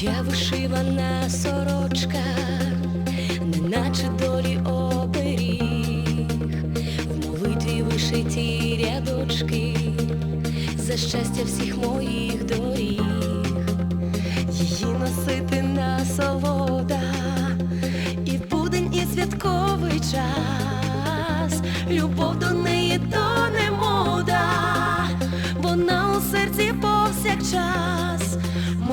Моя вишивана сорочка, неначе долі оберіг, в молитві вишиті рядочки, за щастя всіх моїх доріг, її носити насолода, і в будень, і святковий час, любов до неї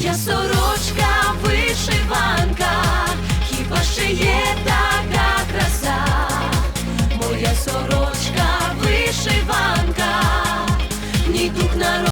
Я сором.